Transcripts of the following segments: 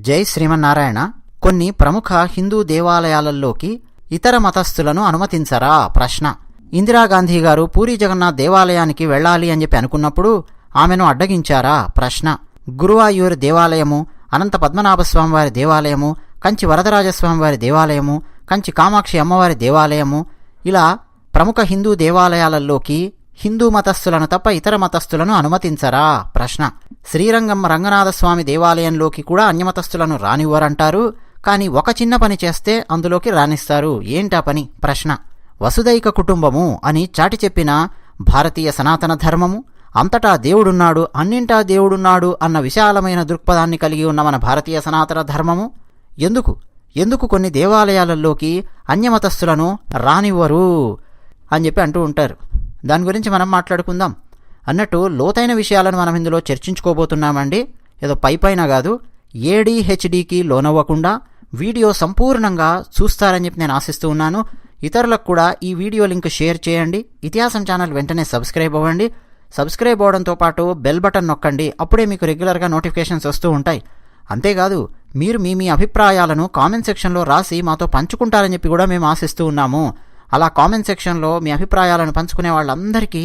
జై శ్రీమన్నారాయణ కొన్ని ప్రముఖ హిందూ దేవాలయాలలోకి ఇతర మతస్థులను అనుమతించరా? ప్రశ్న. ఇందిరాగాంధీ గారు పూరి జగన్నాథ్ దేవాలయానికి వెళ్ళాలి అని చెప్పి అనుకున్నప్పుడు ఆమెను అడ్డగించారా? ప్రశ్న. గురువాయూర్ దేవాలయము అనంత పద్మనాభస్వామివారి దేవాలయము కంచి వరదరాజస్వామివారి దేవాలయము కంచి కామాక్షి అమ్మవారి దేవాలయము ఇలా ప్రముఖ హిందూ దేవాలయాలలోకి హిందూ మతస్థులను తప్ప ఇతర మతస్థులను అనుమతించరా? ప్రశ్న. శ్రీరంగం రంగనాథస్వామి దేవాలయంలోకి కూడా అన్యమతస్థులను రానివ్వరంటారు. కానీ ఒక చిన్న పని చేస్తే అందులోకి రాణిస్తారు ఏంటా పని? ప్రశ్న. వసుదైక కుటుంబము అని చాటి చెప్పిన భారతీయ సనాతన ధర్మము? అంతటా దేవుడున్నాడు అన్నింటా దేవుడున్నాడు అన్న విశాలమైన దృక్పథాన్ని కలిగి ఉన్న మన భారతీయ సనాతన ధర్మము? ఎందుకు? ఎందుకు కొన్ని దేవాలయాలలోకి అన్యమతస్థులను రానివ్వరు? అని చెప్పి అంటూ ఉంటారు. దాని గురించి మనం మాట్లాడుకుందాం. అన్నట్టు లోతైన విషయాలను మనం ఇందులో చర్చించుకోబోతున్నామండి. ఏదో పై పైన కాదు ఏడీహెచ్డికి లోనవ్వకుండా వీడియో సంపూర్ణంగా చూస్తారని చెప్పి నేను ఆశిస్తూ ఉన్నాను. ఇతరులకు కూడా ఈ వీడియో లింక్ షేర్ చేయండి. ఇతిహాసం ఛానల్ వెంటనే సబ్స్క్రైబ్ అవ్వండి. సబ్స్క్రైబ్ అవ్వడంతో పాటు బెల్ బటన్ నొక్కండి. అప్పుడే మీకు రెగ్యులర్గా నోటిఫికేషన్స్ వస్తూ ఉంటాయి. అంతేకాదు మీరు మీ మీ అభిప్రాయాలను కామెంట్ సెక్షన్లో రాసి మాతో పంచుకుంటారని చెప్పి కూడా మేము ఆశిస్తూ ఉన్నాము. అలా కామెంట్ సెక్షన్లో మీ అభిప్రాయాలను పంచుకునే వాళ్ళందరికీ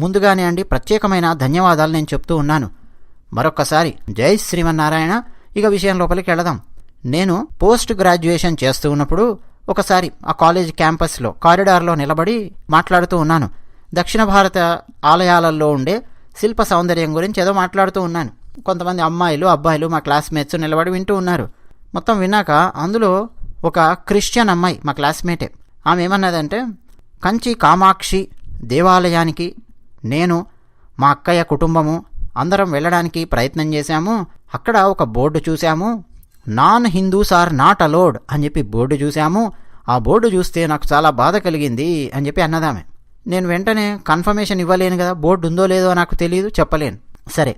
ముందుగానే అండి ప్రత్యేకమైన ధన్యవాదాలు నేను చెప్తూ ఉన్నాను. మరొక్కసారి జై శ్రీమన్నారాయణ. ఇక విషయం లోపలికి వెళదాం. నేను పోస్ట్ గ్రాడ్యుయేషన్ చేస్తూ ఉన్నప్పుడు ఒకసారి ఆ కాలేజ్ క్యాంపస్లో కారిడార్లో నిలబడి మాట్లాడుతూ ఉన్నాను. దక్షిణ భారత ఆలయాలలో ఉండే శిల్ప సౌందర్యం గురించి ఏదో మాట్లాడుతూ ఉన్నాను. కొంతమంది అమ్మాయిలు అబ్బాయిలు మా క్లాస్మేట్స్ నిలబడి వింటూ ఉన్నారు. మొత్తం విన్నాక అందులో ఒక క్రిస్టియన్ అమ్మాయి మా క్లాస్మేటే. ఆమె ఏమన్నదంటే కంచి కామాక్షి దేవాలయానికి నేను మా అక్కయ్య కుటుంబము అందరం వెళ్ళడానికి ప్రయత్నం చేశాము. అక్కడ ఒక బోర్డు చూశాము. Non Hindus are not allowed అని చెప్పి బోర్డు చూశాము. ఆ బోర్డు చూస్తే నాకు చాలా బాధ కలిగింది అని చెప్పి అన్నదామె. నేను వెంటనే కన్ఫర్మేషన్ ఇవ్వలేను కదా బోర్డు ఉందో లేదో నాకు తెలియదు చెప్పలేను. సరే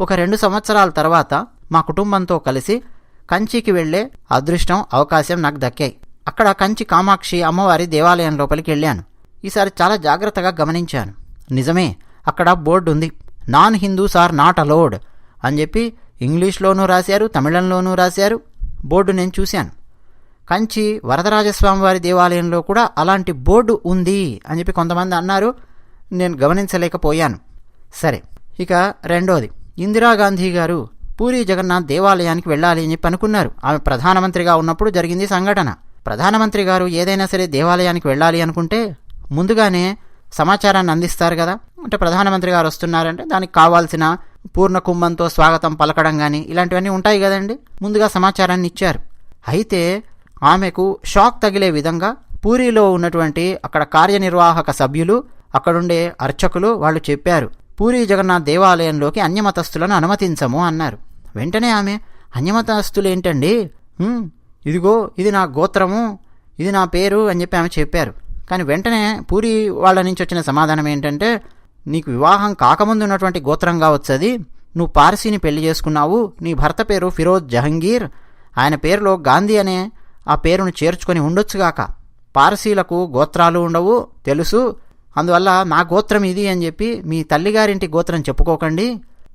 ఒక రెండు సంవత్సరాల తర్వాత మా కుటుంబంతో కలిసి కంచికి వెళ్ళే అదృష్టం అవకాశం నాకు దక్కాయి. అక్కడ కంచి కామాక్షి అమ్మవారి దేవాలయం లోపలికి వెళ్ళాను. ఈసారి చాలా జాగ్రత్తగా గమనించాను. నిజమే అక్కడ బోర్డు ఉంది. Non Hindus are not allowed అని చెప్పి ఇంగ్లీష్లోనూ రాశారు తమిళంలోనూ రాశారు. బోర్డు నేను చూశాను. కంచి వరదరాజస్వామి వారి దేవాలయంలో కూడా అలాంటి బోర్డు ఉంది అని చెప్పి కొంతమంది అన్నారు. నేను గమనించలేకపోయాను. సరే ఇక రెండోది. ఇందిరాగాంధీ గారు పూరి జగన్నాథ్ దేవాలయానికి వెళ్ళాలి అని చెప్పి అనుకున్నారు. ఆమె ప్రధానమంత్రిగా ఉన్నప్పుడు జరిగింది సంఘటన. ప్రధానమంత్రి గారు ఏదైనా సరే దేవాలయానికి వెళ్ళాలి అనుకుంటే ముందుగానే సమాచారాన్ని అందిస్తారు కదా? అంటే ప్రధానమంత్రి గారు వస్తున్నారంటే దానికి కావాల్సిన పూర్ణ కుంభంతో స్వాగతం పలకడం కానీ ఇలాంటివన్నీ ఉంటాయి కదండి? ముందుగా సమాచారాన్ని ఇచ్చారు. అయితే ఆమెకు షాక్ తగిలే విధంగా పూరిలో ఉన్నటువంటి అక్కడ కార్యనిర్వాహక సభ్యులు అక్కడుండే అర్చకులు వాళ్ళు చెప్పారు పూరి జగన్నాథ్ దేవాలయంలోకి అన్యమతస్థులను అనుమతించము అన్నారు. వెంటనే ఆమె అన్యమతస్థులు ఏంటండి? ఇదిగో ఇది నా గోత్రము ఇది నా పేరు అని చెప్పి ఆమె చెప్పారు. కానీ వెంటనే పూరి వాళ్ళ నుంచి వచ్చిన సమాధానం ఏంటంటే నీకు వివాహం కాకముందు ఉన్నటువంటి గోత్రం కావచ్చు అది నువ్వు పార్సీని పెళ్ళి చేసుకున్నావు నీ భర్త పేరు ఫిరోజ్ జహంగీర్ ఆయన పేరులో గాంధీ అనే ఆ పేరును చేర్చుకొని ఉండొచ్చుగాక పార్సీలకు గోత్రాలు ఉండవు తెలుసు. అందువల్ల నా గోత్రం ఇది అని చెప్పి మీ తల్లిగారింటి గోత్రం చెప్పుకోకండి.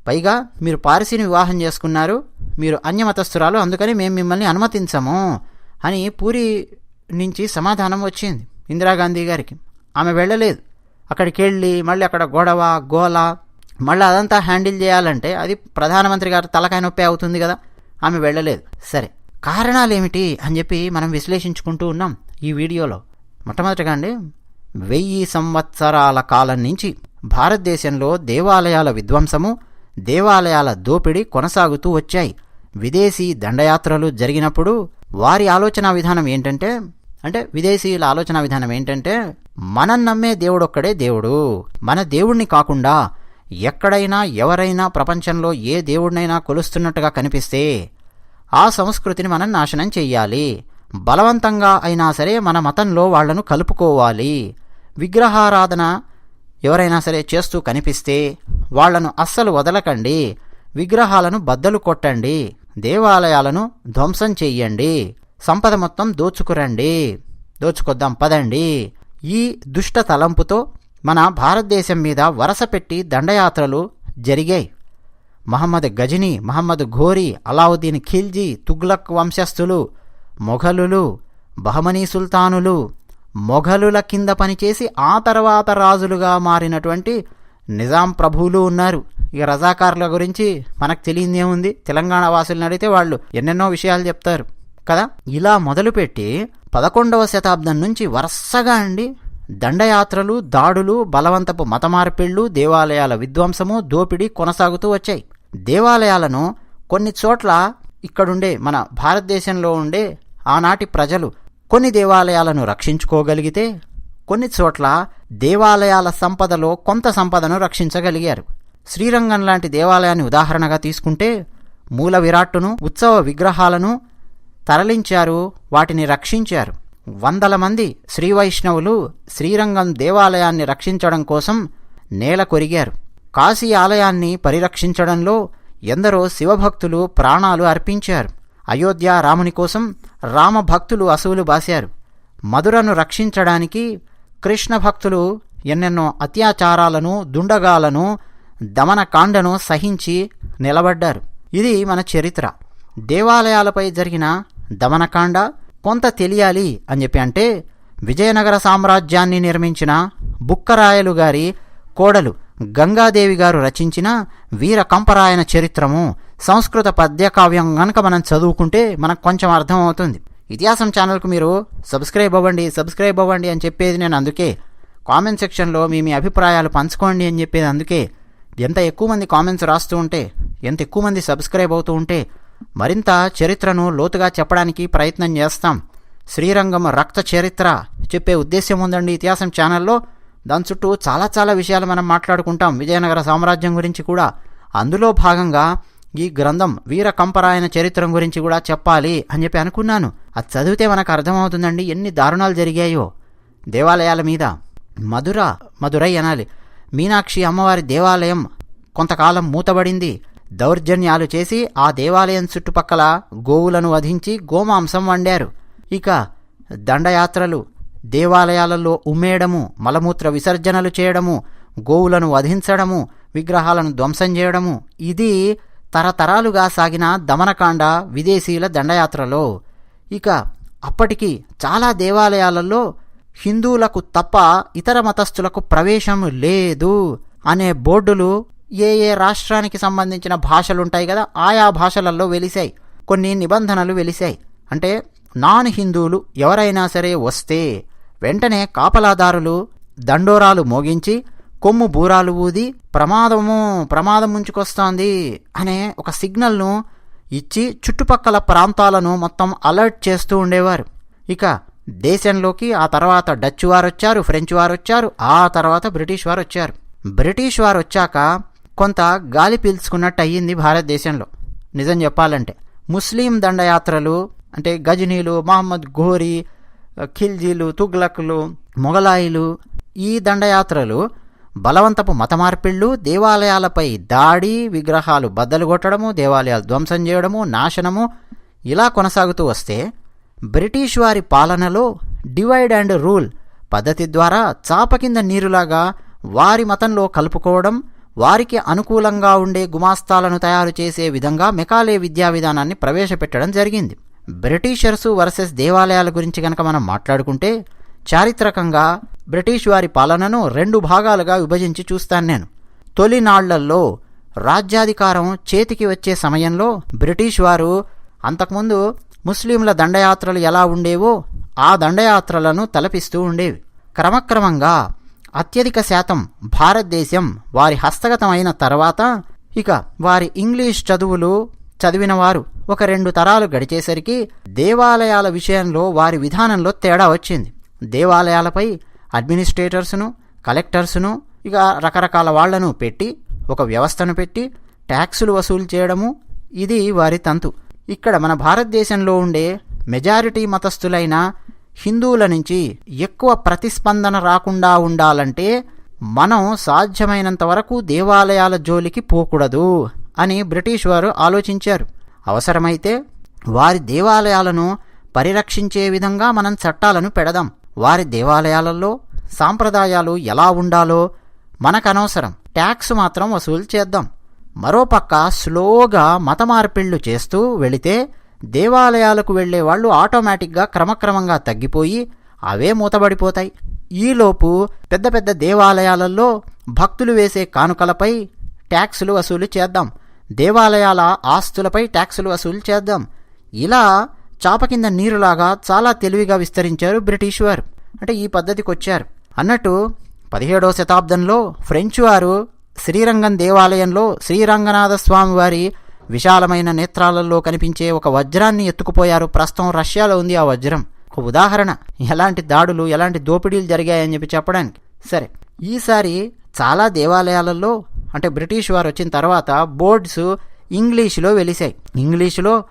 పైగా మీరు పార్సీని వివాహం చేసుకున్నారు మీరు అన్యమతస్థురాలు అందుకని మేము మిమ్మల్ని అనుమతించము అని పూరి నుంచి సమాధానం వచ్చింది. ఇందిరాగాంధీ గారికి. ఆమె వెళ్ళలేదు. అక్కడికి వెళ్ళి మళ్ళీ అక్కడ గొడవ గోల మళ్ళీ అదంతా హ్యాండిల్ చేయాలంటే అది ప్రధానమంత్రి గారు తలకాయ నొప్పి అవుతుంది కదా. ఆమె వెళ్ళలేదు. సరే కారణాలు ఏమిటి అని చెప్పి మనం విశ్లేషించుకుంటూ ఉన్నాం ఈ వీడియోలో. మొట్టమొదటిగా అండి వెయ్యి సంవత్సరాల కాలం నుంచి భారతదేశంలో దేవాలయాల విధ్వంసము దేవాలయాల దోపిడీ కొనసాగుతూ వచ్చాయి. విదేశీ దండయాత్రలు జరిగినప్పుడు వారి ఆలోచన విధానం ఏంటంటే అంటే విదేశీయుల ఆలోచన విధానం ఏంటంటే మనం నమ్మే దేవుడొక్కడే దేవుడు. మన దేవుణ్ణి కాకుండా ఎక్కడైనా ఎవరైనా ప్రపంచంలో ఏ దేవుడినైనా కొలుస్తున్నట్టుగా కనిపిస్తే ఆ సంస్కృతిని మనం నాశనం చెయ్యాలి. బలవంతంగా అయినా సరే మన మతంలో వాళ్ళను కలుపుకోవాలి. విగ్రహారాధన ఎవరైనా సరే చేస్తూ కనిపిస్తే వాళ్ళను అస్సలు వదలకండి. విగ్రహాలను బద్దలు కొట్టండి. దేవాలయాలను ధ్వంసం చెయ్యండి. సంపద మొత్తం దోచుకురండి. దోచుకొద్దాం పదండి. ఈ దుష్ట తలంపుతో మన భారతదేశం మీద వరస పెట్టి దండయాత్రలు జరిగాయి. మహమ్మద్ గజనీ మహమ్మద్ ఘోరీ అలావుద్దీన్ ఖిల్జీ తుగ్లక్ వంశస్థులు మొఘలులు బహమనీ సుల్తానులు మొఘలుల కింద పనిచేసి ఆ తర్వాత రాజులుగా మారినటువంటి నిజాం ప్రభువులు ఉన్నారు. ఇక రజాకారుల గురించి మనకు తెలియదేముంది తెలంగాణ వాసులను అడిగితే వాళ్ళు ఎన్నెన్నో విషయాలు చెప్తారు. కదా? ఇలా మొదలుపెట్టి పదకొండవ శతాబ్దం నుంచి వరుసగా అండి. దండయాత్రలు దాడులు బలవంతపు మతమార్పిళ్ళు దేవాలయాల విధ్వంసము దోపిడీ కొనసాగుతూ వచ్చాయి. దేవాలయాలను కొన్ని చోట్ల ఇక్కడుండే మన భారతదేశంలో ఉండే ఆనాటి ప్రజలు కొన్ని దేవాలయాలను రక్షించుకోగలిగితే కొన్ని చోట్ల దేవాలయాల సంపదలో కొంత సంపదను రక్షించగలిగారు. శ్రీరంగం లాంటి దేవాలయాన్ని ఉదాహరణగా తీసుకుంటే మూల విరాట్టును ఉత్సవ విగ్రహాలను తరలించారు వాటిని రక్షించారు. వందల మంది శ్రీ వైష్ణవులు శ్రీరంగం దేవాలయాన్ని రక్షించడం కోసం నేల కొరిగారు. కాశీ ఆలయాన్ని పరిరక్షించడంలో ఎందరో శివభక్తులు ప్రాణాలు అర్పించారు. అయోధ్య రాముని కోసం రామ భక్తులు అసువులు బాశారు. మధురను రక్షించడానికి కృష్ణ భక్తులు ఎన్నెన్నో అత్యాచారాలను దుండగాలను దమనకాండను సహించి నిలబడ్డారు. ఇది మన చరిత్ర. దేవాలయాలపై జరిగిన దమనకాండ కొంత తెలియాలి అని చెప్పి అంటే విజయనగర సామ్రాజ్యాన్ని నిర్మించిన బుక్కరాయలు గారి కోడలు గంగాదేవి గారు రచించిన వీర కంపరాయన చరిత్రము సంస్కృత పద్యకావ్యం గనక మనం చదువుకుంటే మనకు కొంచెం అర్థం అవుతుంది ఇతిహాసం ఛానల్కు మీరు సబ్స్క్రైబ్ అవ్వండి సబ్స్క్రైబ్ అవ్వండి అని చెప్పేది నేను అందుకే. కామెంట్ సెక్షన్లో మీ మీ అభిప్రాయాలు పంచుకోండి అని చెప్పేది అందుకే. ఎంత ఎక్కువ మంది కామెంట్స్ రాస్తూ ఉంటే ఎంత ఎక్కువ మంది సబ్స్క్రైబ్ అవుతూ ఉంటే మరింత చరిత్రను లోతుగా చెప్పడానికి ప్రయత్నం చేస్తాం. శ్రీరంగం రక్త చరిత్ర చెప్పే ఉద్దేశం ఉందండి ఇతిహాసం ఛానల్లో. దాని చుట్టూ చాలా చాలా విషయాలు మనం మాట్లాడుకుంటాం. విజయనగర సామ్రాజ్యం గురించి కూడా. అందులో భాగంగా ఈ గ్రంథం వీర కంపరాయన చరిత్రం గురించి కూడా చెప్పాలి అని చెప్పి అనుకున్నాను. అది చదివితే మనకు అర్థమవుతుందండి ఎన్ని దారుణాలు జరిగాయో. దేవాలయాల మీద మధుర మధురై అనాలి. మీనాక్షి అమ్మవారి దేవాలయం కొంతకాలం మూతబడింది. దౌర్జన్యాలు చేసి ఆ దేవాలయం చుట్టుపక్కల గోవులను వధించి గోమాంసం వండారు. ఇక దండయాత్రలు దేవాలయాలలో ఉమ్మేయడము మలమూత్ర విసర్జనలు చేయడము గోవులను వధించడము విగ్రహాలను ధ్వంసం చేయడము ఇది తరతరాలుగా సాగిన దమనకాండ విదేశీయుల దండయాత్రలో. ఇక అప్పటికి చాలా దేవాలయాలలో హిందువులకు తప్ప ఇతర మతస్థులకు ప్రవేశం లేదు అనే బోర్డులు ఏ ఏ రాష్ట్రానికి సంబంధించిన భాషలుంటాయి కదా ఆయా భాషలలో వెలిశాయి. కొన్ని నిబంధనలు వెలిశాయి. అంటే నాన్ హిందువులు ఎవరైనా సరే వస్తే వెంటనే కాపలాదారులు దండోరాలు మోగించి కొమ్ము బూరాలు ఊది ప్రమాదము ప్రమాదం ముంచుకొస్తోంది అనే ఒక సిగ్నల్ను ఇచ్చి చుట్టుపక్కల ప్రాంతాలను మొత్తం అలర్ట్ చేస్తూ ఉండేవారు. ఇక దేశంలోకి ఆ తర్వాత డచ్ వారు వచ్చారు ఫ్రెంచ్ వారు వచ్చారు ఆ తర్వాత బ్రిటిష్ వారు వచ్చారు బ్రిటిష్ వారు వచ్చాక కొంత గాలి పీల్చుకున్నట్టు అయ్యింది భారతదేశంలో. నిజం చెప్పాలంటే ముస్లిం దండయాత్రలు అంటే గజనీలు మహమ్మద్ ఘోరీ ఖిల్జీలు తుగ్లక్లు మొఘలాయిలు ఈ దండయాత్రలు బలవంతపు మత మార్పిళ్ళు దేవాలయాలపై దాడి విగ్రహాలు బద్దలు కొట్టడము దేవాలయాలు ధ్వంసం చేయడము నాశనము ఇలా కొనసాగుతూ వస్తే బ్రిటిష్ వారి పాలనలో డివైడ్ అండ్ రూల్ పద్ధతి ద్వారా చాప కింద నీరులాగా వారి మతంలో కలుపుకోవడం వారికి అనుకూలంగా ఉండే గుమాస్తాలను తయారు చేసే విధంగా మెకాలే విద్యా విధానాన్ని ప్రవేశపెట్టడం జరిగింది. బ్రిటిషర్సు వర్సెస్ దేవాలయాల గురించి కనుక మనం మాట్లాడుకుంటే చారిత్రకంగా బ్రిటిష్ వారి పాలనను రెండు భాగాలుగా విభజించి చూస్తాను నేను. తొలినాళ్ళల్లో రాజ్యాధికారం చేతికి వచ్చే సమయంలో బ్రిటిష్ వారు అంతకుముందు ముస్లింల దండయాత్రలు ఎలా ఉండేవో ఆ దండయాత్రలను తలపిస్తూ ఉండేవి. క్రమక్రమంగా అత్యధిక శాతం భారతదేశం వారి హస్తగతమైన తర్వాత ఇక వారి ఇంగ్లీష్ చదువులు చదివిన వారు ఒక రెండు తరాలు గడిచేసరికి దేవాలయాల విషయంలో వారి విధానంలో తేడా వచ్చింది. దేవాలయాలపై అడ్మినిస్ట్రేటర్స్ను కలెక్టర్స్ను ఇక రకరకాల వాళ్ళను పెట్టి ఒక వ్యవస్థను పెట్టి ట్యాక్సులు వసూలు చేయడము ఇది వారి తంతు. ఇక్కడ మన భారతదేశంలో ఉండే మెజారిటీ మతస్థులైన హిందువుల నుంచి ఎక్కువ ప్రతిస్పందన రాకుండా ఉండాలంటే మనం సాధ్యమైనంత వరకు దేవాలయాల జోలికి పోకూడదు అని బ్రిటిష్ వారు ఆలోచించారు. అవసరమైతే వారి దేవాలయాలను పరిరక్షించే విధంగా మనం చట్టాలను పెడదాం. వారి దేవాలయాలలో సాంప్రదాయాలు ఎలా ఉండాలో మనకనవసరం. ట్యాక్స్ మాత్రం వసూలు చేద్దాం. మరోపక్క స్లోగా మత మార్పిళ్ళు చేస్తూ వెళితే దేవాలయాలకు వెళ్ళే వాళ్ళు ఆటోమేటిక్గా క్రమక్రమంగా తగ్గిపోయి అవే మూతబడిపోతాయి. ఈలోపు పెద్ద పెద్ద దేవాలయాలలో భక్తులు వేసే కానుకలపై ట్యాక్సులు వసూలు చేద్దాం. దేవాలయాల ఆస్తులపై ట్యాక్సులు వసూలు చేద్దాం. ఇలా చాప కింద నీరులాగా చాలా తెలివిగా విస్తరించారు బ్రిటిష్ వారు అంటే ఈ పద్ధతికి వచ్చారు అన్నట్టు పదిహేడవ శతాబ్దంలో ఫ్రెంచ్ వారు శ్రీరంగం దేవాలయంలో శ్రీరంగనాథ స్వామి వారి విశాలమైన నేత్రాలలో కనిపించే ఒక వజ్రాన్ని ఎత్తుకుపోయారు. ప్రస్తుతం రష్యాలో ఉంది ఆ వజ్రం. ఒక ఉదాహరణ. ఎలాంటి దాడులు ఎలాంటి దోపిడీలు జరిగాయని చెప్పి చెప్పడానికి. సరే ఈసారి చాలా దేవాలయాలలో అంటే బ్రిటిష్ వారు వచ్చిన తర్వాత బోర్డ్స్ ఇంగ్లీషులో వెలిశాయి. ఇంగ్లీషులో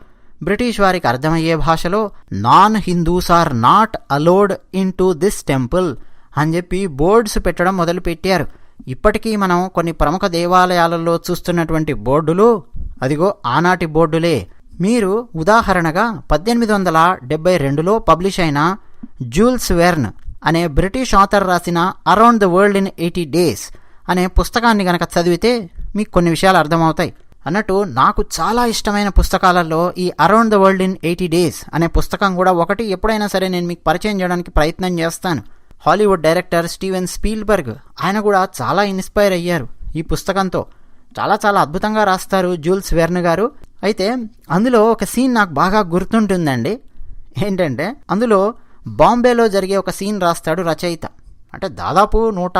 బ్రిటిష్ వారికి అర్థమయ్యే భాషలో non Hindus are not allowed into this temple అని చెప్పి బోర్డ్స్ పెట్టడం మొదలుపెట్టారు. ఇప్పటికీ మనం కొన్ని ప్రముఖ దేవాలయాలలో చూస్తున్నటువంటి బోర్డులు అదిగో ఆనాటి బోర్డులే. మీరు ఉదాహరణగా పద్దెనిమిది వందల డెబ్బై రెండులో పబ్లిష్ అయిన జూల్స్ వెర్న్ అనే బ్రిటిష్ ఆథర్ రాసిన around the world in eighty days అనే పుస్తకాన్ని గనక చదివితే మీకు కొన్ని విషయాలు అర్థమవుతాయి. అన్నట్టు నాకు చాలా ఇష్టమైన పుస్తకాలలో ఈ around the world in eighty days అనే పుస్తకం కూడా ఒకటి. ఎప్పుడైనా సరే నేను మీకు పరిచయం చేయడానికి ప్రయత్నం చేస్తాను. హాలీవుడ్ డైరెక్టర్ స్టీవెన్ స్పీల్బర్గ్ ఆయన కూడా చాలా ఇన్స్పైర్ అయ్యారు ఈ పుస్తకంతో. చాలా చాలా అద్భుతంగా రాస్తారు జూల్స్ వెర్న్ గారు. అయితే అందులో ఒక సీన్ నాకు బాగా గుర్తుంటుందండి. ఏంటంటే అందులో బాంబేలో జరిగే ఒక సీన్ రాస్తాడు రచయిత. అంటే దాదాపు నూట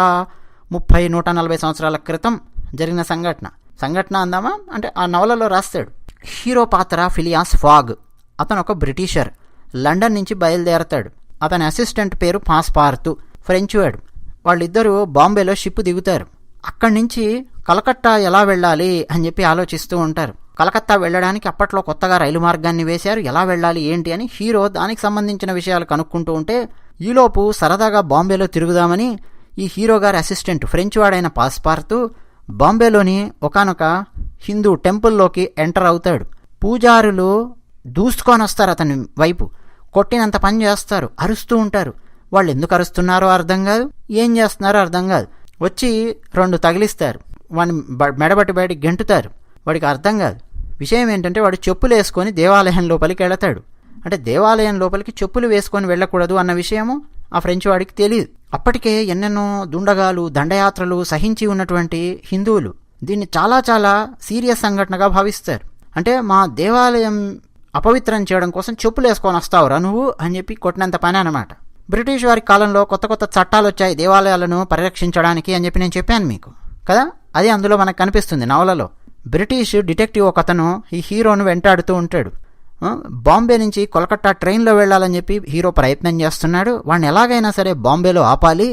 ముప్పై నూట నలభై సంవత్సరాల క్రితం జరిగిన సంఘటన. సంఘటన అందామా? అంటే ఆ నవలలో రాస్తాడు. హీరో పాత్ర ఫిలియాస్ ఫాగ్. అతను ఒక బ్రిటిషర్. లండన్ నుంచి బయలుదేరతాడు. అతని అసిస్టెంట్ పేరు పాస్పార్తు. ఫ్రెంచ్ వాడు. వాళ్ళిద్దరూ బాంబేలో షిప్ దిగుతారు. అక్కడి నుంచి కలకత్తా ఎలా వెళ్ళాలి అని చెప్పి ఆలోచిస్తూ ఉంటారు. కలకత్తా వెళ్ళడానికి అప్పట్లో కొత్తగా రైలు మార్గాన్ని వేశారు. ఎలా వెళ్ళాలి ఏంటి అని హీరో దానికి సంబంధించిన విషయాలు కనుక్కుంటూ ఉంటే ఈలోపు సరదాగా బాంబేలో తిరుగుదామని ఈ హీరో గారి అసిస్టెంట్ ఫ్రెంచ్ వాడైన పాస్పార్తు బాంబేలోని ఒకనొక హిందూ టెంపుల్లోకి ఎంటర్ అవుతాడు. పూజారులు దూసుకొని వస్తారు అతని వైపు. కొట్టినంత పని చేస్తారు. అరుస్తూ ఉంటారు. వాళ్ళు ఎందుకు అరుస్తున్నారో అర్థం కాదు. ఏం చేస్తున్నారో అర్థం కాదు. వచ్చి రెండు తగిలిస్తారు. వాడిని బ- మెడబట్టి బయటికి గెంటుతారు. వాడికి అర్థం కాదు. విషయం ఏంటంటే వాడు చెప్పులు వేసుకొని దేవాలయం లోపలికి వెళతాడు. అంటే దేవాలయం లోపలికి చెప్పులు వేసుకొని వెళ్ళకూడదు అన్న విషయము ఆ ఫ్రెంచ్ వాడికి తెలియదు అప్పటికే ఎన్నెన్నో దుండగాలు దండయాత్రలు సహించి ఉన్నటువంటి హిందువులు దీన్ని చాలా చాలా సీరియస్ సంఘటనగా భావిస్తారు. అంటే మా దేవాలయం అపవిత్రం చేయడం కోసం చెప్పులు వేసుకొని వస్తావురా నువ్వు అని చెప్పి కొట్టినంత పని అనమాట బ్రిటిష్ వారి కాలంలో కొత్త కొత్త చట్టాలు వచ్చాయి దేవాలయాలను పరిరక్షించడానికి అని చెప్పి నేను చెప్పాను మీకు. కదా? అది అందులో మనకు కనిపిస్తుంది నవలలో. బ్రిటిష్ డిటెక్టివ్ ఒక అతను ఈ హీరోను వెంటాడుతూ ఉంటాడు. బాంబే నుంచి కోల్కట్టా ట్రైన్లో వెళ్ళాలని చెప్పి హీరో ప్రయత్నం చేస్తున్నాడు. వాడిని ఎలాగైనా సరే బాంబేలో ఆపాలి.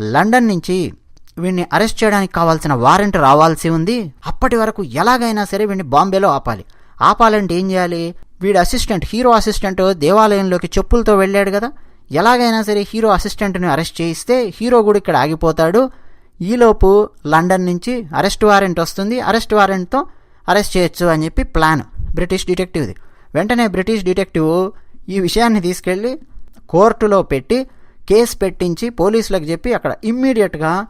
లండన్ నుంచి వీడిని అరెస్ట్ చేయడానికి కావాల్సిన వారెంట్ రావాల్సి ఉంది. అప్పటి వరకు ఎలాగైనా సరే వీడిని బాంబేలో ఆపాలి. ఆపాలంటే ఏం చేయాలి? వీడి అసిస్టెంట్ హీరో అసిస్టెంట్ దేవాలయంలోకి చెప్పులతో వెళ్ళాడు కదా. ఎలాగైనా సరే హీరో అసిస్టెంట్ని అరెస్ట్ చేయిస్తే హీరో కూడా ఇక్కడ ఆగిపోతాడు. ఈలోపు లండన్ నుంచి అరెస్ట్ వారెంట్ వస్తుంది. అరెస్ట్ వారెంట్తో అరెస్ట్ చేయొచ్చు అని చెప్పి ప్లాన్. బ్రిటిష్ డిటెక్టివ్ది. వెంటనే బ్రిటిష్ డిటెక్టివ్ ఈ విషయాన్ని తీసుకెళ్ళి కోర్టులో పెట్టి కేసు పెట్టించి పోలీసులకు చెప్పి అక్కడ ఇమ్మీడియట్గా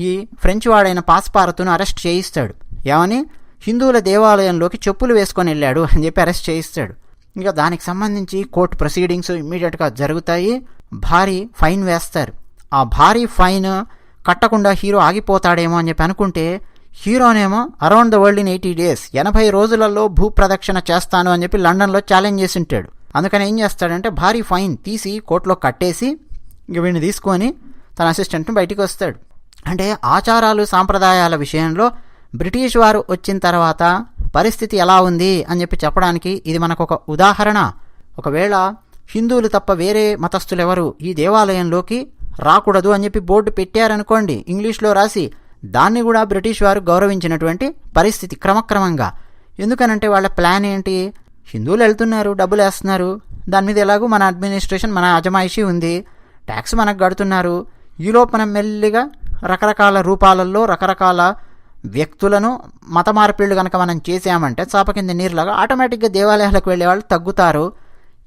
ఈ ఫ్రెంచ్ వాడైన పాస్పారతును అరెస్ట్ చేయిస్తాడు. ఏమని? హిందువుల దేవాలయంలోకి చెప్పులు వేసుకొని వెళ్ళాడు అని చెప్పి అరెస్ట్ చేయిస్తాడు. ఇక దానికి సంబంధించి కోర్టు ప్రొసీడింగ్స్ ఇమ్మీడియట్గా జరుగుతాయి. భారీ ఫైన్ వేస్తారు. ఆ భారీ ఫైన్ కట్టకుండా హీరో ఆగిపోతాడేమో అని చెప్పి అనుకుంటే హీరోనేమో around the world in eighty days ఎనభై రోజులలో భూ ప్రదక్షిణ చేస్తాను అని చెప్పి లండన్లో ఛాలెంజ్ చేసి ఉంటాడు. అందుకని ఏం చేస్తాడంటే భారీ ఫైన్ తీసి కోర్టులో కట్టేసి ఇక వీడిని తీసుకొని తన అసిస్టెంట్ని బయటికి వస్తాడు. అంటే ఆచారాలు సాంప్రదాయాల విషయంలో బ్రిటిష్ వారు వచ్చిన తర్వాత పరిస్థితి ఎలా ఉంది అని చెప్పి చెప్పడానికి ఇది మనకు ఒక ఉదాహరణ. ఒకవేళ హిందువులు తప్ప వేరే మతస్థులు ఎవరు ఈ దేవాలయంలోకి రాకూడదు అని చెప్పి బోర్డు పెట్టారనుకోండి. ఇంగ్లీష్లో రాసి దాన్ని కూడా బ్రిటిష్ వారు గౌరవించినటువంటి పరిస్థితి క్రమక్రమంగా. ఎందుకనంటే వాళ్ళ ప్లాన్ ఏంటి? హిందువులు వెళ్తున్నారు డబ్బులు వేస్తున్నారు. దాని మీద ఎలాగూ మన అడ్మినిస్ట్రేషన్ మన అజమాయిషీ ఉంది. ట్యాక్స్ మనకు కడుతున్నారు. ఈలోపు మనం మెల్లిగా రకరకాల రూపాలలో రకరకాల వ్యక్తులను మత మార్పిళ్ళు కనుక మనం చేసామంటే చాప కింద నీరులాగా ఆటోమేటిక్గా దేవాలయాలకు వెళ్ళే వాళ్ళు తగ్గుతారు.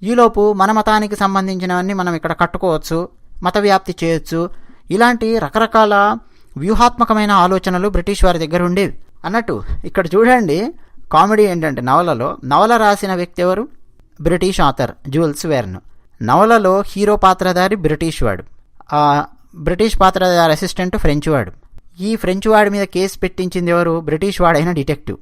ఈలోపు మన మతానికి సంబంధించినవన్నీ మనం ఇక్కడ కట్టుకోవచ్చు. మత వ్యాప్తి చేయొచ్చు ఇలాంటి రకరకాల వ్యూహాత్మకమైన ఆలోచనలు బ్రిటిష్ వారి దగ్గర ఉండేవి. అన్నట్టు ఇక్కడ చూడండి కామెడీ ఏంటంటే నవలలో నవల రాసిన వ్యక్తి ఎవరు? British author Jules Verne. నవలలో హీరో పాత్రధారి బ్రిటిష్ వాడు. బ్రిటిష్ పాత్రధారి అసిస్టెంట్ ఫ్రెంచ్ వాడు. ఈ ఫ్రెంచ్ వాడి మీద కేసు పెట్టించింది ఎవరు? బ్రిటిష్ వాడైన డిటెక్టివ్.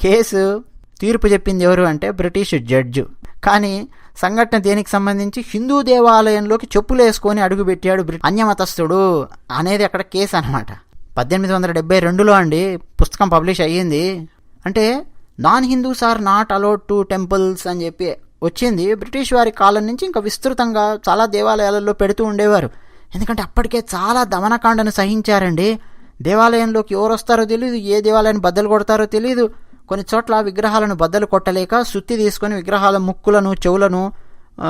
కేసు తీర్పు చెప్పింది ఎవరు అంటే బ్రిటిష్ జడ్జు. కానీ సంఘటన దేనికి సంబంధించి హిందూ దేవాలయంలోకి చెప్పులు వేసుకొని అడుగుపెట్టాడు అన్యమతస్థుడు అనేది అక్కడ కేసు అనమాట పద్దెనిమిది వందల డెబ్బై రెండులో అండి పుస్తకం పబ్లిష్ అయ్యింది. అంటే non Hindus are not allowed to temples అని చెప్పి వచ్చింది. బ్రిటిష్ వారి కాలం నుంచి ఇంకా విస్తృతంగా చాలా దేవాలయాలలో పెడుతూ ఉండేవారు. ఎందుకంటే అప్పటికే చాలా దమనకాండను సహించారండి. దేవాలయంలోకి ఎవరు వస్తారో తెలియదు ఏ దేవాలయాన్ని బద్దలు కొడతారో తెలియదు కొన్ని చోట్ల విగ్రహాలను బద్దలు కొట్టలేక సుత్తి తీసుకొని విగ్రహాల ముక్కులను చెవులను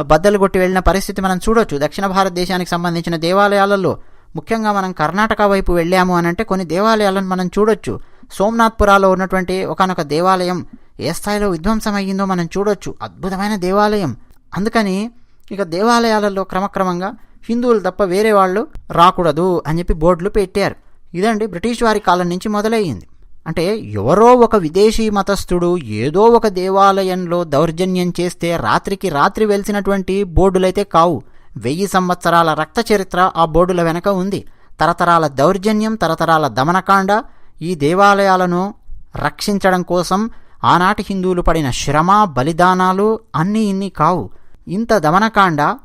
బద్దలు కొట్టి వెళ్ళిన పరిస్థితి మనం చూడొచ్చు. దక్షిణ భారతదేశానికి సంబంధించిన దేవాలయాలలో ముఖ్యంగా మనం కర్ణాటక వైపు వెళ్ళాము అని అంటే కొన్ని దేవాలయాలను మనం చూడొచ్చు. సోమనాథ్పురాలో ఉన్నటువంటి ఒకనొక దేవాలయం ఏ స్థాయిలో విధ్వంసం అయ్యిందో మనం చూడొచ్చు. అద్భుతమైన దేవాలయం. అందుకని ఇక దేవాలయాలలో క్రమక్రమంగా హిందువులు తప్ప వేరే వాళ్ళు రాకూడదు అని చెప్పి బోర్డులు పెట్టారు. ఇదండి బ్రిటిష్ వారి కాలం నుంచి మొదలయ్యింది. అంటే ఎవరో ఒక విదేశీ మతస్థుడు ఏదో ఒక దేవాలయంలో దౌర్జన్యం చేస్తే రాత్రికి రాత్రి వెలిసినటువంటి బోర్డులైతే కావు. వెయ్యి సంవత్సరాల రక్త చరిత్ర ఆ బోర్డుల వెనక ఉంది. తరతరాల దౌర్జన్యం తరతరాల దమనకాండ ఈ దేవాలయాలను రక్షించడం కోసం ఆనాటి హిందువులు పడిన శ్రమ బలిదానాలు అన్నీ ఇన్ని కావు. ఇంత దమనకాండ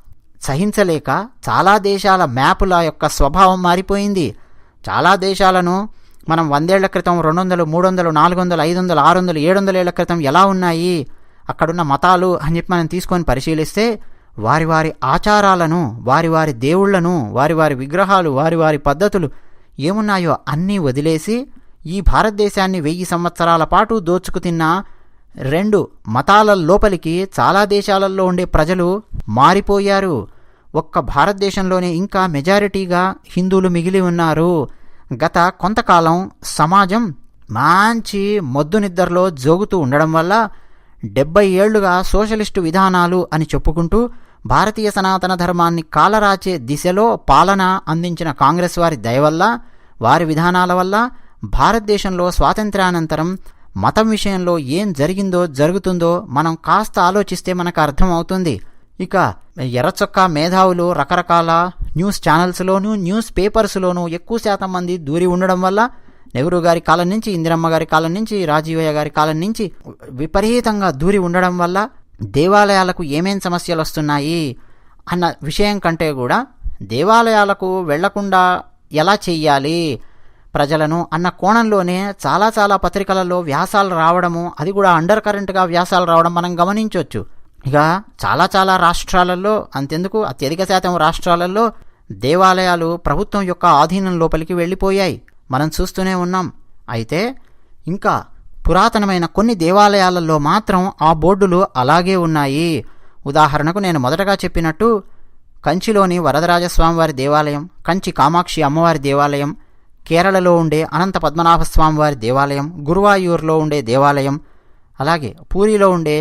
సహించలేక చాలా దేశాల మ్యాపుల యొక్క స్వభావం మారిపోయింది. చాలా దేశాలను మనం వందేళ్ళ క్రితం రెండు వందలు మూడు వందలు నాలుగు వందలు ఐదు వందలు ఆరు వందలు ఏడు వందల ఏళ్ళ క్రితం ఎలా ఉన్నాయి? అక్కడున్న మతాలు అని చెప్పి మనం తీసుకొని పరిశీలిస్తే వారి వారి ఆచారాలను వారి వారి దేవుళ్ళను వారి వారి విగ్రహాలు వారి వారి పద్ధతులు ఏమున్నాయో అన్నీ వదిలేసి ఈ భారతదేశాన్ని వెయ్యి సంవత్సరాల పాటు దోచుకు తిన్న రెండు మతాల లోపలికి చాలా దేశాలలో ఉండే ప్రజలు మారిపోయారు. ఒక్క భారతదేశంలోనే ఇంకా మెజారిటీగా హిందువులు మిగిలి ఉన్నారు. గత కొంతకాలం సమాజం మంచి మొద్దు నిద్రలో జోగుతూ ఉండడం వల్ల డెబ్బై ఏళ్ళుగా సోషలిస్టు విధానాలు అని చెప్పుకుంటూ భారతీయ సనాతన ధర్మాన్ని కాలరాచే దిశలో పాలన అందించిన కాంగ్రెస్ వారి దయ వల్ల వారి విధానాల వల్ల భారతదేశంలో స్వాతంత్ర్యానంతరం మతం విషయంలో ఏం జరిగిందో జరుగుతుందో మనం కాస్త ఆలోచిస్తే మనకు అర్థమవుతుంది. ఇక ఎర్రచొక్కా మేధావులు రకరకాల న్యూస్ ఛానల్స్లోనూ న్యూస్ పేపర్స్లోనూ ఎక్కువ శాతం మంది దూరి ఉండడం వల్ల నెహ్రూ గారి కాలం నుంచి ఇందిరమ్మ గారి కాలం నుంచి రాజీవయ్య గారి కాలం నుంచి విపరీతంగా దూరి ఉండడం వల్ల దేవాలయాలకు ఏమేం సమస్యలు వస్తున్నాయి అన్న విషయం కంటే కూడా దేవాలయాలకు వెళ్ళకుండా ఎలా చెయ్యాలి ప్రజలను అన్న కోణంలోనే చాలా చాలా పత్రికలలో వ్యాసాలు రావడము అది కూడా అండర్ కరెంట్గా వ్యాసాలు రావడం మనం గమనించవచ్చు ఇక చాలా చాలా రాష్ట్రాలలో అంతెందుకు అత్యధిక శాతం రాష్ట్రాలలో దేవాలయాలు ప్రభుత్వం యొక్క ఆధీనం లోపలికి వెళ్ళిపోయాయి. మనం చూస్తూనే ఉన్నాం. అయితే ఇంకా పురాతనమైన కొన్ని దేవాలయాలలో మాత్రం ఆ బోర్డులు అలాగే ఉన్నాయి. ఉదాహరణకు నేను మొదటగా చెప్పినట్టు కంచిలోని వరదరాజస్వామివారి దేవాలయం కంచి కామాక్షి అమ్మవారి దేవాలయం కేరళలో ఉండే అనంత పద్మనాభ స్వామివారి దేవాలయం గురువాయూర్లో ఉండే దేవాలయం అలాగే పూరిలో ఉండే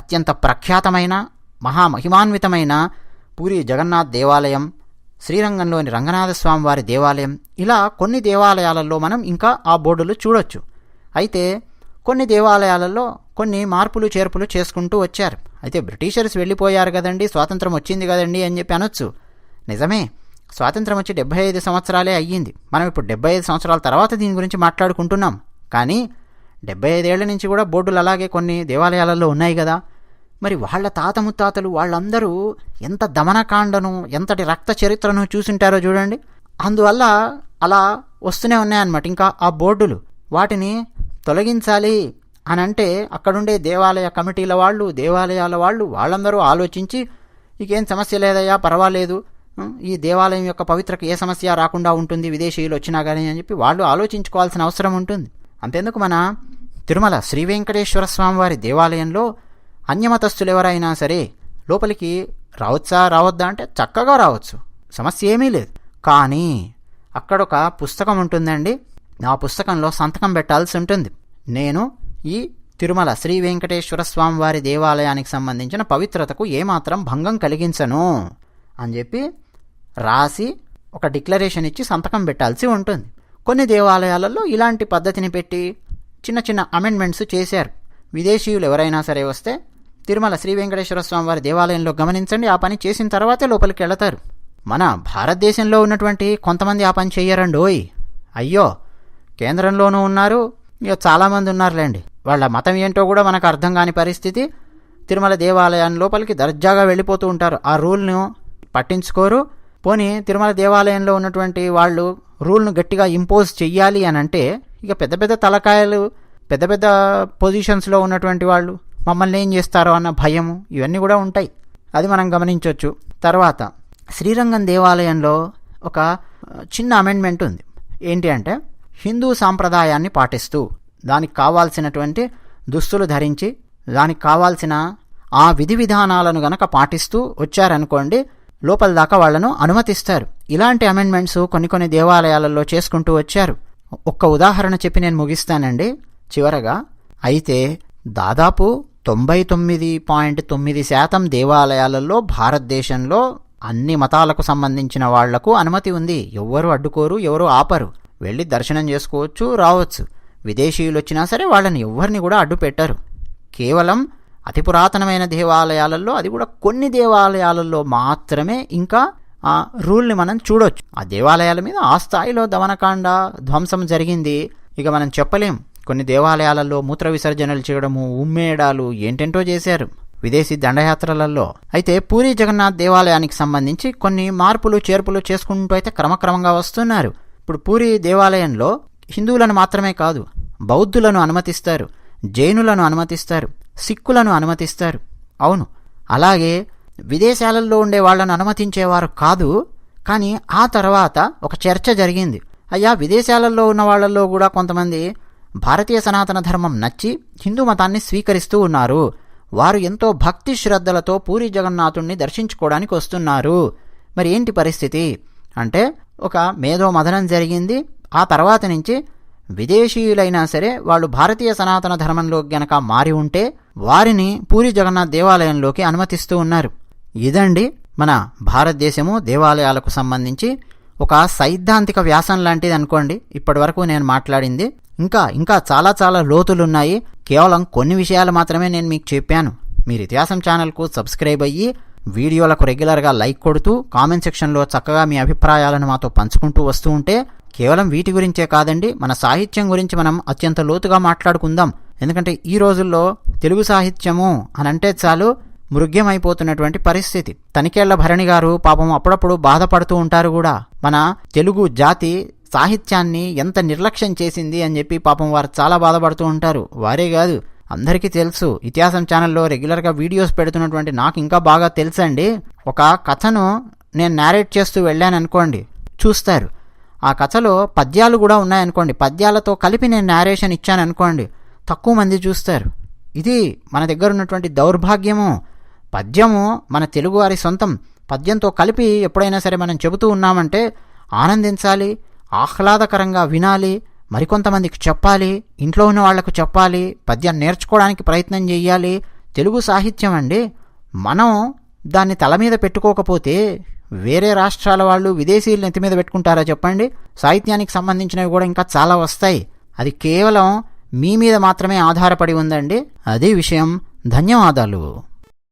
అత్యంత ప్రఖ్యాతమైన మహామహిమాన్వితమైన పూరి జగన్నాథ్ దేవాలయం శ్రీరంగంలోని రంగనాథస్వామి వారి దేవాలయం ఇలా కొన్ని దేవాలయాలలో మనం ఇంకా ఆ బోర్డులు చూడొచ్చు. అయితే కొన్ని దేవాలయాలలో కొన్ని మార్పులు చేర్పులు చేసుకుంటూ వచ్చారు. అయితే బ్రిటిషర్స్ వెళ్ళిపోయారు కదండి స్వాతంత్రం వచ్చింది కదండి అని చెప్పి అనొచ్చు. నిజమే స్వాతంత్రం వచ్చి డెబ్బై ఐదు సంవత్సరాలే అయ్యింది. మనం ఇప్పుడు డెబ్బై ఐదు సంవత్సరాల తర్వాత దీని గురించి మాట్లాడుకుంటున్నాం. కానీ డెబ్బై ఐదేళ్ళ నుంచి కూడా బోర్డులు అలాగే కొన్ని దేవాలయాలలో ఉన్నాయి కదా. మరి వాళ్ళ తాత ముత్తాతలు వాళ్ళందరూ ఎంత దమనకాండను ఎంతటి రక్త చరిత్రను చూసింటారో చూడండి. అందువల్ల అలా వస్తూనే ఉన్నాయన్నమాట. ఇంకా ఆ బోర్డులు వాటిని తొలగించాలి అని అంటే అక్కడుండే దేవాలయ కమిటీల వాళ్ళు దేవాలయాల వాళ్ళు వాళ్ళందరూ ఆలోచించి ఇకేం సమస్య లేదయ్యా పర్వాలేదు. ఈ దేవాలయం యొక్క పవిత్రకు ఏ సమస్య రాకుండా ఉంటుంది విదేశీయులు వచ్చినా కానీ అని చెప్పి వాళ్ళు ఆలోచించుకోవాల్సిన అవసరం ఉంటుంది. అంతేందుకు మన తిరుమల శ్రీ వెంకటేశ్వర స్వామి వారి దేవాలయంలో అన్యమతస్థులు ఎవరైనా సరే లోపలికి రావచ్చా రావద్దా అంటే చక్కగా రావచ్చు. సమస్య ఏమీ లేదు. కానీ అక్కడొక పుస్తకం ఉంటుందండి. ఆ పుస్తకంలో సంతకం పెట్టాల్సి ఉంటుంది. నేను ఈ తిరుమల శ్రీ వెంకటేశ్వర స్వామి వారి దేవాలయానికి సంబంధించిన పవిత్రతకు ఏమాత్రం భంగం కలిగించను అని చెప్పి రాసి ఒక డిక్లరేషన్ ఇచ్చి సంతకం పెట్టాల్సి ఉంటుంది. కొన్ని దేవాలయాలలో ఇలాంటి పద్ధతిని పెట్టి చిన్న చిన్న అమెండ్మెంట్స్ చేశారు. విదేశీయులు ఎవరైనా సరే వస్తే తిరుమల శ్రీ వెంకటేశ్వర స్వామి వారి దేవాలయంలో గమనించండి ఆ పని చేసిన తర్వాతే లోపలికి వెళతారు. మన భారతదేశంలో ఉన్నటువంటి కొంతమంది ఆ పని చెయ్యరండోయ్ అయ్యో కేంద్రంలోనూ ఉన్నారు ఇక చాలామంది ఉన్నారులేండి. వాళ్ళ మతం ఏంటో కూడా మనకు అర్థం కాని పరిస్థితి. తిరుమల దేవాలయం లోపలికి దర్జాగా వెళ్ళిపోతూ ఉంటారు. ఆ రూల్ను పట్టించుకోరు. పోనీ తిరుమల దేవాలయంలో ఉన్నటువంటి వాళ్ళు రూల్ను గట్టిగా ఇంపోజ్ చెయ్యాలి అని అంటే ఇక పెద్ద పెద్ద తలకాయలు పెద్ద పెద్ద పొజిషన్స్లో ఉన్నటువంటి వాళ్ళు మమ్మల్ని ఏం చేస్తారో అన్న భయము ఇవన్నీ కూడా ఉంటాయి. అది మనం గమనించవచ్చు తర్వాత శ్రీరంగం దేవాలయంలో ఒక చిన్న అమెండ్మెంట్ ఉంది. ఏంటి అంటే హిందూ సాంప్రదాయాన్ని పాటిస్తూ దానికి కావాల్సినటువంటి దుస్తులు ధరించి దానికి కావాల్సిన ఆ విధి విధానాలను గనక పాటిస్తూ వచ్చారనుకోండి లోపల దాకా వాళ్ళను అనుమతిస్తారు. ఇలాంటి అమెండ్మెంట్స్ కొన్ని కొన్ని దేవాలయాలలో చేసుకుంటూ వచ్చారు. ఒక్క ఉదాహరణ చెప్పి నేను ముగిస్తానండి. చివరగా అయితే దాదాపు తొంభై తొమ్మిది పాయింట్ తొమ్మిది శాతం దేవాలయాలలో భారతదేశంలో అన్ని మతాలకు సంబంధించిన వాళ్ళకు అనుమతి ఉంది. ఎవ్వరు అడ్డుకోరు ఎవరు ఆపరు. వెళ్ళి దర్శనం చేసుకోవచ్చు రావచ్చు. విదేశీయులు వచ్చినా సరే వాళ్ళని ఎవ్వరిని కూడా అడ్డు పెట్టరు కేవలం అతి పురాతనమైన దేవాలయాలలో అది కూడా కొన్ని దేవాలయాలలో మాత్రమే ఇంకా ఆ రూల్ని మనం చూడొచ్చు. ఆ దేవాలయాల మీద ఆ స్థాయిలో దమనకాండ ధ్వంసం జరిగింది. ఇక మనం చెప్పలేం. కొన్ని దేవాలయాలలో మూత్ర విసర్జనలు చేయడము ఉమ్మేయడాలు ఏంటేంటో చేశారు. విదేశీ దండయాత్రలలో. అయితే పూరి జగన్నాథ్ దేవాలయానికి సంబంధించి కొన్ని మార్పులు చేర్పులు చేసుకుంటూ అయితే క్రమక్రమంగా వస్తున్నారు. ఇప్పుడు పూరి దేవాలయంలో హిందువులను మాత్రమే కాదు బౌద్ధులను అనుమతిస్తారు జైనులను అనుమతిస్తారు సిక్కులను అనుమతిస్తారు. అవును అలాగే విదేశాలలో ఉండే వాళ్ళను అనుమతించేవారు కాదు కానీ ఆ తర్వాత ఒక చర్చ జరిగింది. అయ్యా విదేశాలలో ఉన్న వాళ్ళల్లో కూడా కొంతమంది భారతీయ సనాతన ధర్మం నచ్చి హిందూ మతాన్ని స్వీకరిస్తూ ఉన్నారు. వారు ఎంతో భక్తి శ్రద్ధలతో పూరి జగన్నాథుణ్ణి దర్శించుకోవడానికి వస్తున్నారు. మరి ఏంటి పరిస్థితి? అంటే ఒక మేధో మదనం జరిగింది. ఆ తర్వాత నుంచి విదేశీయులైనా సరే వాళ్ళు భారతీయ సనాతన ధర్మంలో గనక మారి ఉంటే వారిని పూరి జగన్నాథ్ దేవాలయంలోకి అనుమతిస్తూ ఉన్నారు. ఇదండి మన భారతదేశము దేవాలయాలకు సంబంధించి ఒక సైద్ధాంతిక వ్యాసం లాంటిది అనుకోండి ఇప్పటివరకు నేను మాట్లాడింది ఇంకా ఇంకా చాలా చాలా లోతులున్నాయి. కేవలం కొన్ని విషయాలు మాత్రమే నేను మీకు చెప్పాను. మీరు ఇతిహాసం ఛానల్కు సబ్స్క్రైబ్ అయ్యి వీడియోలకు రెగ్యులర్గా లైక్ కొడుతూ కామెంట్ సెక్షన్లో చక్కగా మీ అభిప్రాయాలను మాతో పంచుకుంటూ వస్తూ ఉంటే కేవలం వీటి గురించే కాదండి మన సాహిత్యం గురించి మనం అత్యంత లోతుగా మాట్లాడుకుందాం. ఎందుకంటే ఈ రోజుల్లో తెలుగు సాహిత్యము అని అంటే చాలు మృగ్యమైపోతున్నటువంటి పరిస్థితి. తనికేళ్ళ భరణి గారు పాపం అప్పుడప్పుడు బాధపడుతూ ఉంటారు కూడా. మన తెలుగు జాతి సాహిత్యాన్ని ఎంత నిర్లక్ష్యం చేసింది అని చెప్పి పాపం వారు చాలా బాధపడుతూ ఉంటారు. వారే కాదు అందరికీ తెలుసు. ఇతిహాసం ఛానల్లో రెగ్యులర్గా వీడియోస్ పెడుతున్నటువంటి నాకు ఇంకా బాగా తెలుసండి. ఒక కథను నేను నేరేట్ చేస్తూ వెళ్ళాను అనుకోండి చూస్తారు. ఆ కథలో పద్యాలు కూడా ఉన్నాయనుకోండి పద్యాలతో కలిపి నేను నేరేషన్ ఇచ్చాను అనుకోండి తక్కువ మంది చూస్తారు. ఇది మన దగ్గర ఉన్నటువంటి దౌర్భాగ్యము. పద్యము మన తెలుగువారి సొంతం. పద్యంతో కలిపి ఎప్పుడైనా సరే మనం చెబుతూ ఉన్నామంటే ఆనందించాలి ఆహ్లాదకరంగా వినాలి మరికొంతమందికి చెప్పాలి ఇంట్లో ఉన్న వాళ్ళకు చెప్పాలి పద్యం నేర్చుకోవడానికి ప్రయత్నం చేయాలి తెలుగు సాహిత్యం అండి. మనం దాన్ని తల మీద పెట్టుకోకపోతే వేరే రాష్ట్రాల వాళ్ళు విదేశీయులు నెత్తి మీద పెట్టుకుంటారా చెప్పండి? సాహిత్యానికి సంబంధించినవి కూడా ఇంకా చాలా వస్తాయి. అది కేవలం మీ మీద మాత్రమే ఆధారపడి ఉందండి. అదే విషయం. ధన్యవాదాలు.